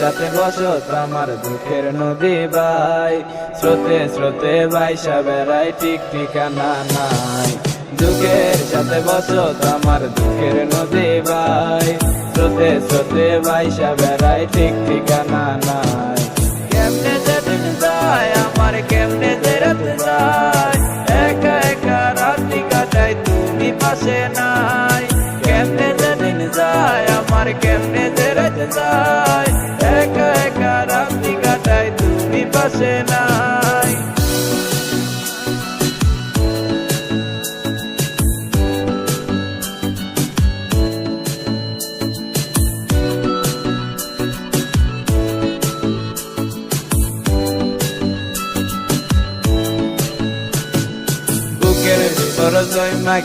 সাথে বসত আমার দুঃখের নদী ভাই স্রোতে স্রোতে বাইসা বেড়াই ঠিক ঠিকানা নাই। দুঃখের সাথে বসত আমার দুঃখের নদী ভাই স্রোতে স্রোতে বাইসা বেড়াই ঠিক ঠিকানা নাই। কেমনে যে দিন যায়, আমার কেমনে যে রাত যায়। একা একা রাত্রি কাটাই তুমি পাশে নাই। কেমনে যায়, আমার কেমনে যে রাত যায়।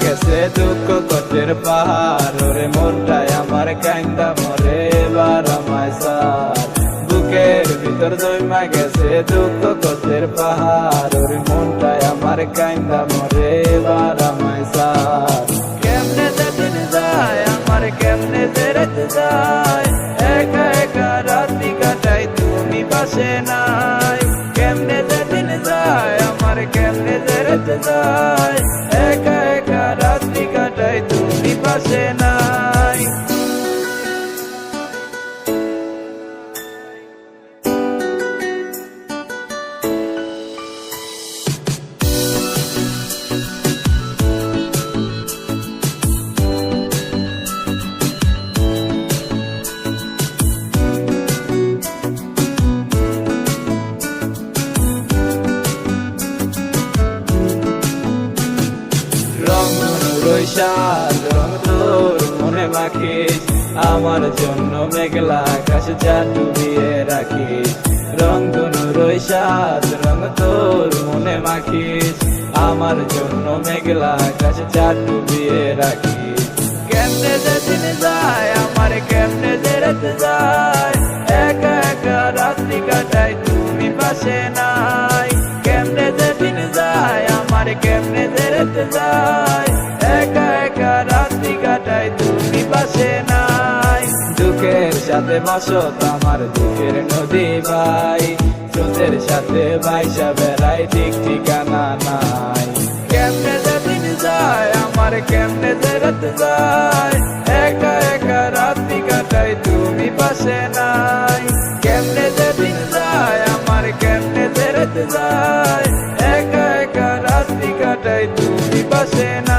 গেছে দুঃখ কষ্টের পাহাড়। ওরে মনটাই আমার কান্দা মরে সার বুকের ভিতর জমা গেছে দুঃখ কষ্টের পাহাড় ওরে মনটাই আমার কান্দা মরে এবার আমায় সার। কেমনে যে দিন যায়, আমার কেমনে যে যায়? একা একা রাত্রি কাটাই, তুমি পাশে নাই। কেমনে যে যায়, আমার কেমনে যে যায়? একা একা রাত্রি কাটাই, তুমি পাশে নাই। রৈশাল রং তোর মনে মাখিস আমার জন্য মেঘলা আকাশ যা ডুবিয়ে রাখিস রং ধনু রৈশাল রং তোর মনে মাখিস আমার জন্য মেঘলা আকাশ যা ডুবিয়ে রাখিস কেমনে যে দিন যায়, আমার কেমনে যে রাত যায়, একা একা রাত্রি কাটাই তুমি পাশে নাই। কেমনে যে দিন যায়, আমার কেমনে যে রাত যায় সাথে বসো আমার দিকের নদী ভাই চোদের সাথে বাইসা বেড়াই ঠিক ঠিকানা নাই। কেমনে দিন যায়, আমার কেমনে যে রাত যায়। একা একা রাত্রি কাটাই তুমি পাশে নাই। কেমনে দিন যায়, আমার কেমনে যে যায়। একা একা রাত্রি কাটাই তুমি পাশে নাই